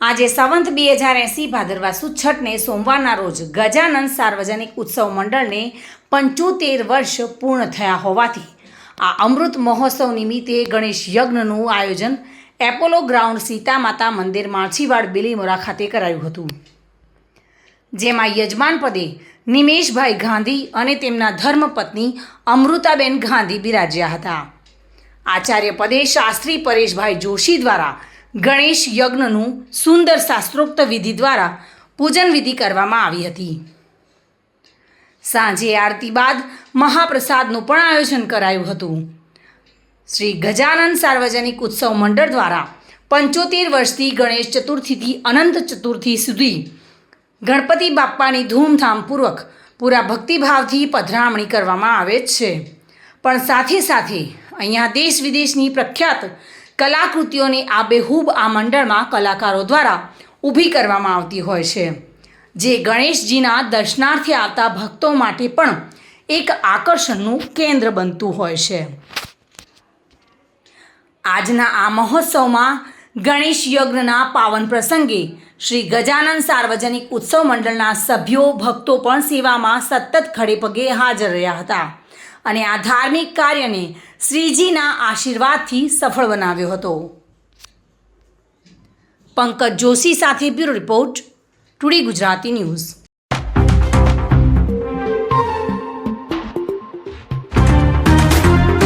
આજે સંવંત બે હજાર એંસી ભાદરવા સુદ છઠને સોમવારના રોજ ગજાનંદ સાર્વજનિક ઉત્સવ મંડળને પંચોતેર વર્ષ પૂર્ણ થયા હોવાથી આ અમૃત મહોત્સવ નિમિત્તે ગણેશ યજ્ઞનું આયોજન એપોલો ગ્રાઉન્ડ સીતા માતા મંદિર માછીવાડ બિલીમોરા ખાતે કરાયું હતું. જેમાં યજમાન પદે નિમેશભાઈ ગાંધી અને તેમના ધર્મપત્ની અમૃતાબેન ગાંધી બિરાજ્યા હતા. આચાર્ય પદે શાસ્ત્રી પરેશભાઈ જોશી દ્વારા ગણેશ યજ્ઞનું સુંદર શાસ્ત્રોક્ત વિધિ દ્વારા પૂજન વિધિ કરવામાં આવી હતી. સાંજે આરતી બાદ મહાપ્રસાદનું પણ આયોજન કરાયું હતું. શ્રી ગજાનંદ સાર્વજનિક ઉત્સવ મંડળ દ્વારા પંચોતેર વર્ષથી ગણેશ ચતુર્થીથી અનંત ચતુર્થી સુધી ગણપતિ બાપ્પાની ધૂમધામપૂર્વક પૂરા ભક્તિભાવથી પધરામણી કરવામાં આવે છે. પણ સાથે સાથે અહીંયા દેશ વિદેશની પ્રખ્યાત કલાકૃતિઓને આબેહૂબ આ મંડળમાં કલાકારો દ્વારા ઊભી કરવામાં આવતી હોય છે. જે ગણેશજીના દર્શનાર્થે આવતા ભક્તો માટે પણ એક આકર્ષણનું કેન્દ્ર બનતું હોય છે. આજના આ મહોત્સવમાં ગણેશ યજ્ઞના પાવન પ્રસંગે શ્રી ગજાનંદ સાર્વજનિક ઉત્સવ મંડળના સભ્યો, ભક્તો પણ સેવામાં સતત ખડેપગે હાજર રહ્યા હતા. અને આ ધાર્મિક કાર્યને શ્રીજીના આશીર્વાદથી સફળ બનાવ્યો હતો. પંકજ જોશી સાથે bureau report, today Gujarati news.